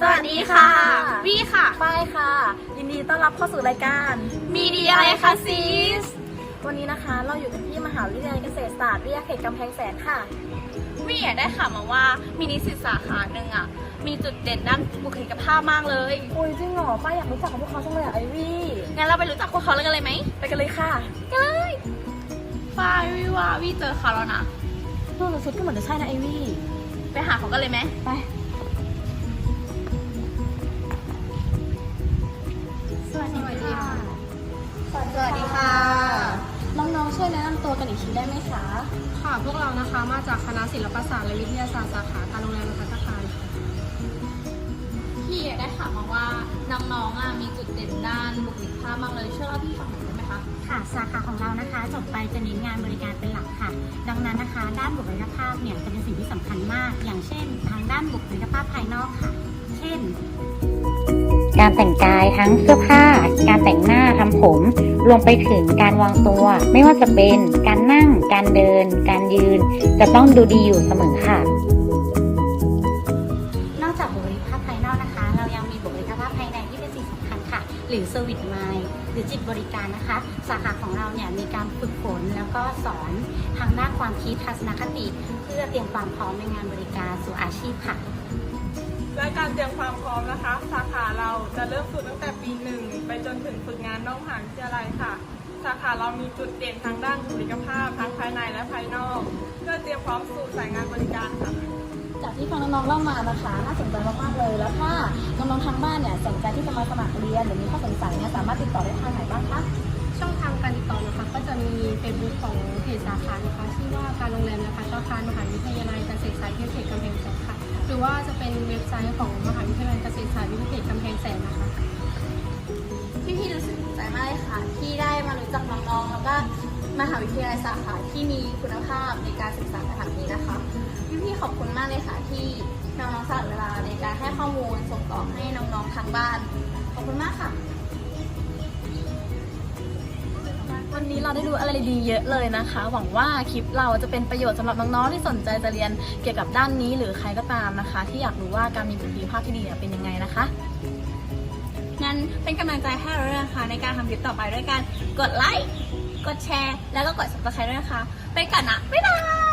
สวัสดีค่ะ วี่ค่ะฝ้ายค่ะ ยินดีต้อนรับเข้าสู่รายการ มีดีอะไรคะซีสวันนี้นะคะ เราอยู่กันที่มหาวิทยาลัยเกษตรศาสตร์วิทยาเขตกำแพงแสนค่ะ วี่อะได้ข่าวมาว่ามีนิสิตสาขาหนึ่งอะ มีจุดเด่นด้านบุคลิกภาพมากเลย อุ้ยจริงเหรอฝ้ายอยากรู้จักกับพวกเขาจังเลยอะไอวี่งั้นเราไปรู้จักพวกเขาเลยกันเลยไหมไปกันเลยค่ะกันเลยฝ้ายวี่ว่าวี่เจอเขาแล้วนะดูแต่ชุดก็เหมือนจะใช่นะไอวี่ ไปหาเขากันเลยไหมไป ตัวกันอีกทีได้ไหมคะ ค่ะ พวกเรานะคะมาจากคณะศิลปศาสตร์และวิทยาศาสตร์สาขาการโรงแรมและพัฒนาคารค่ะพี่อะได้ข่าวมาว่าน้องๆอะมีจุดเด่นด้านบุคลิกภาพมากเลยช่วยเล่าให้พี่ฟังหน่อยได้ไหมคะ ค่ะสาขาของเรานะคะจบไปจะเน้นงานบริการเป็นหลักค่ะ ดังนั้นนะคะ ด้านบุคลิกภาพเนี่ยจะเป็นสิ่งที่สำคัญมาก อย่างเช่น ทางด้านบุคลิกภาพภายนอกค่ะ เช่น การแต่งกายทั้งเสื้อผ้า การแต่งหน้าทำผม รวมไปถึงการวางตัว ไม่ว่าจะเป็นการนั่ง การเดิน การยืน จะต้องดูดีอยู่เสมอค่ะ นอกจากบุคลิกภาพภายนอกนะคะ เรายังมีบุคลิกภาพภายในที่เป็นสิ่งสำคัญค่ะ หรือ Service Mind หรือจิตบริการนะคะ สาขาของเราเนี่ยมีการฝึกฝนแล้วก็สอนทางด้านความคิดทัศนคติ เพื่อเตรียมความพร้อมในงานบริการสู่อาชีพค่ะ และการเตรียมความพร้อมนะคะ สาขาเราจะเริ่มฝึกตั้งแต่ปีหนึ่งไปจนถึงฝึกงานนอกมหาวิทยาลัยค่ะ สาขาเรามีจุดเด่นทางด้านบุคลิกภาพทั้งภายในและภายนอก เพื่อเตรียมพร้อมสู่สายงานบริการค่ะจากที่ฟังน้องๆเล่ามานะคะน่าสนใจมากๆเลย แล้วถ้าน้องๆทางบ้านเนี่ยสนใจที่จะมาสมัครเรียนหรือมีข้อสงสัยเนี่ยสามารถติดต่อได้ทางไหนบ้างคะช่องทางการติดต่อนะคะก็จะมีเฟซบุ๊กของเพจสาขานะคะชื่อว่าการโรงแรมนะคะชาคารมหาวิทยาลัยเกษตรศาสตร์วิทยาเขตกำแพงแสนค่ะ หรือว่าจะเป็นเว็บไซต์ของมหาวิทยาลัยเกษตรศาสตร์วิทยาเขตกำแพงแสนนะคะ พี่พี่รู้สึกดีใจมากเลยค่ะ ที่ได้มารู้จักน้องๆแล้วก็มหาวิทยาลัยสาขาที่มีคุณภาพในการศึกษาในทานี้นะคะ พี่พี่ขอบคุณมากเลยค่ะที่น้องๆสละเวลาในการให้ข้อมูลส่งต่อให้น้องๆทางบ้าน ขอบคุณมากค่ะ วันนี้เราได้รู้อะไรดีเยอะเลยนะคะ หวังว่าคลิปเราจะเป็นประโยชน์สำหรับน้องๆที่สนใจจะเรียนเกี่ยวกับด้านนี้หรือใครก็ตามนะคะ ที่อยากรู้ว่าการมีบุคลิกภาพที่ดีเป็นยังไงนะคะงั้นเป็นกำลังใจให้เราด้วยนะคะในการทำคลิปต่อไปด้วยการกดไลค์ กดแชร์ แล้วก็กด subscribe ด้วยนะคะ ไปกันนะ บ๊ายบาย